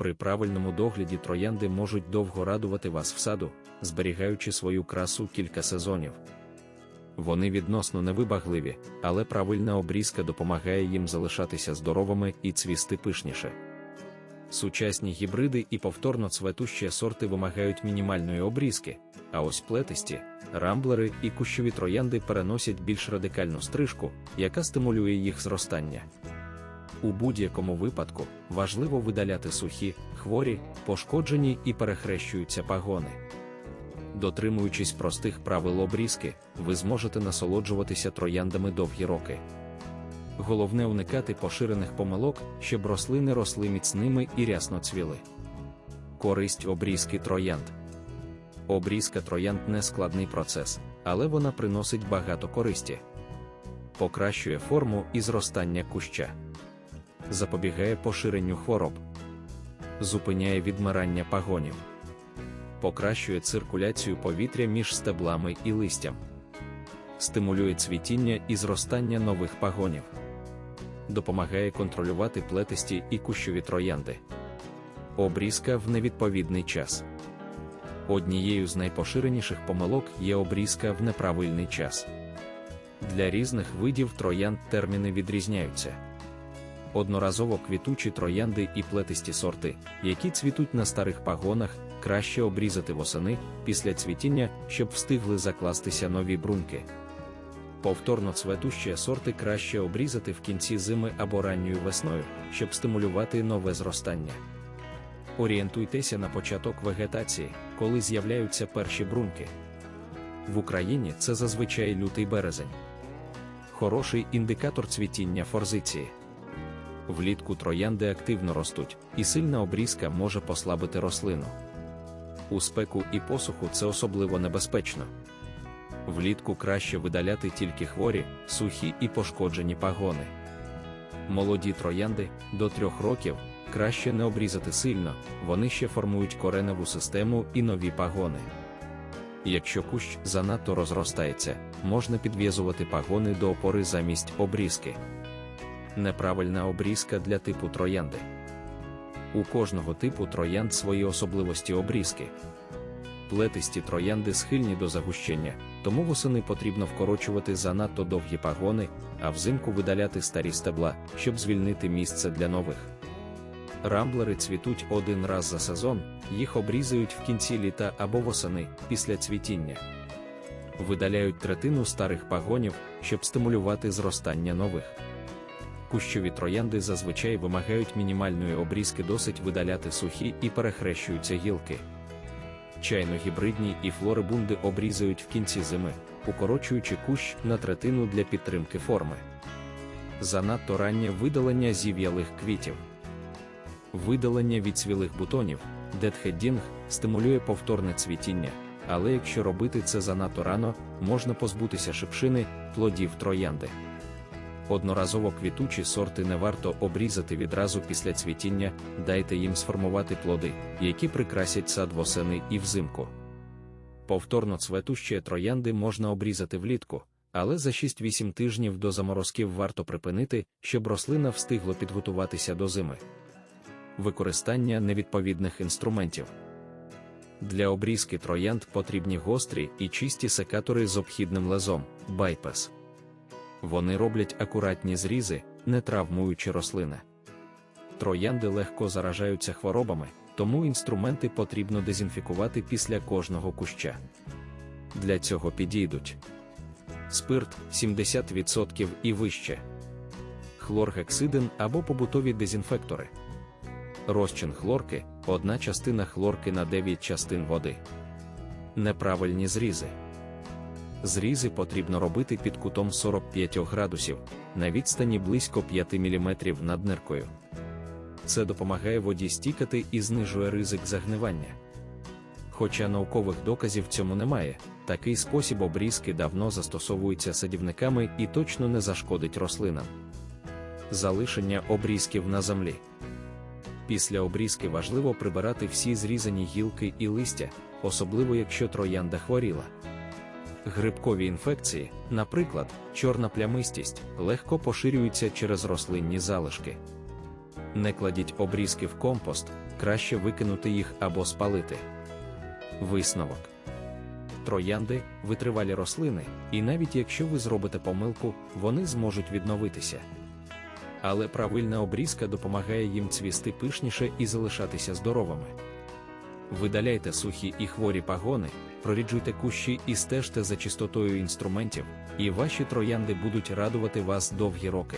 При правильному догляді троянди можуть довго радувати вас в саду, зберігаючи свою красу кілька сезонів. Вони відносно невибагливі, але правильна обрізка допомагає їм залишатися здоровими і цвісти пишніше. Сучасні гібриди і повторно цветущі сорти вимагають мінімальної обрізки, а ось плетисті, рамблери і кущові троянди переносять більш радикальну стрижку, яка стимулює їх зростання. У будь-якому випадку важливо видаляти сухі, хворі, пошкоджені і перехрещуються пагони. Дотримуючись простих правил обрізки, ви зможете насолоджуватися трояндами довгі роки. Головне уникати поширених помилок, щоб рослини росли міцними і рясно цвіли. Користь обрізки троянд. Обрізка троянд не складний процес, але вона приносить багато користі. Покращує форму і зростання куща, запобігає поширенню хвороб, зупиняє відмирання пагонів, покращує циркуляцію повітря між стеблами і листям, стимулює цвітіння і зростання нових пагонів, допомагає контролювати плетисті і кущові троянди. Обрізка в невідповідний час. Однією з найпоширеніших помилок є обрізка в неправильний час. Для різних видів троянд терміни відрізняються. Одноразово квітучі троянди і плетисті сорти, які цвітуть на старих пагонах, краще обрізати восени після цвітіння, щоб встигли закластися нові бруньки. Повторно цветущі сорти краще обрізати в кінці зими або ранньою весною, щоб стимулювати нове зростання. Орієнтуйтеся на початок вегетації, коли з'являються перші бруньки. В Україні це зазвичай лютий березень. Хороший індикатор цвітіння форзиції. Влітку троянди активно ростуть, і сильна обрізка може послабити рослину. У спеку і посуху це особливо небезпечно. Влітку краще видаляти тільки хворі, сухі і пошкоджені пагони. Молоді троянди до трьох років краще не обрізати сильно, вони ще формують кореневу систему і нові пагони. Якщо кущ занадто розростається, можна підв'язувати пагони до опори замість обрізки. Неправильна обрізка для типу троянди. У кожного типу троянд свої особливості обрізки. Плетисті троянди схильні до загущення, тому восени потрібно вкорочувати занадто довгі пагони, а взимку видаляти старі стебла, щоб звільнити місце для нових. Рамблери цвітуть один раз за сезон, їх обрізають в кінці літа або восени після цвітіння. Видаляють третину старих пагонів, щоб стимулювати зростання нових. Кущові троянди зазвичай вимагають мінімальної обрізки досить видаляти сухі і перехрещуються гілки. Чайно-гібридні і флорибунди обрізають в кінці зими, укорочуючи кущ на третину для підтримки форми. Занадто раннє видалення зів'ялих квітів. Видалення відцвілих бутонів, детхеддінг стимулює повторне цвітіння, але якщо робити це занадто рано, можна позбутися шипшини, плодів троянди. Одноразово квітучі сорти не варто обрізати відразу після цвітіння, дайте їм сформувати плоди, які прикрасять сад восени і взимку. Повторно цветущі троянди можна обрізати влітку, але за 6-8 тижнів до заморозків варто припинити, щоб рослина встигла підготуватися до зими. Використання невідповідних інструментів. Для обрізки троянд потрібні гострі і чисті секатори з обхідним лезом, байпес. Вони роблять акуратні зрізи, не травмуючи рослини. Троянди легко заражаються хворобами, тому інструменти потрібно дезінфікувати після кожного куща. Для цього підійдуть спирт 70% і вище, хлоргексидин або побутові дезінфектори. Розчин хлорки одна частина хлорки на 9 частин води. Неправильні зрізи. Зрізи потрібно робити під кутом 45 градусів на відстані близько 5 мм над ниркою. Це допомагає воді стікати і знижує ризик загнивання. Хоча наукових доказів цьому немає, такий спосіб обрізки давно застосовується садівниками і точно не зашкодить рослинам. Залишення обрізків на землі. Після обрізки важливо прибирати всі зрізані гілки і листя, особливо якщо троянда хворіла. Грибкові інфекції, наприклад, чорна плямистість, легко поширюються через рослинні залишки. Не кладіть обрізки в компост, краще викинути їх або спалити. Висновок. Троянди витривалі рослини, і навіть якщо ви зробите помилку, вони зможуть відновитися. Але правильна обрізка допомагає їм цвісти пишніше і залишатися здоровими. Видаляйте сухі і хворі пагони, проріджуйте кущі і стежте за чистотою інструментів, і ваші троянди будуть радувати вас довгі роки.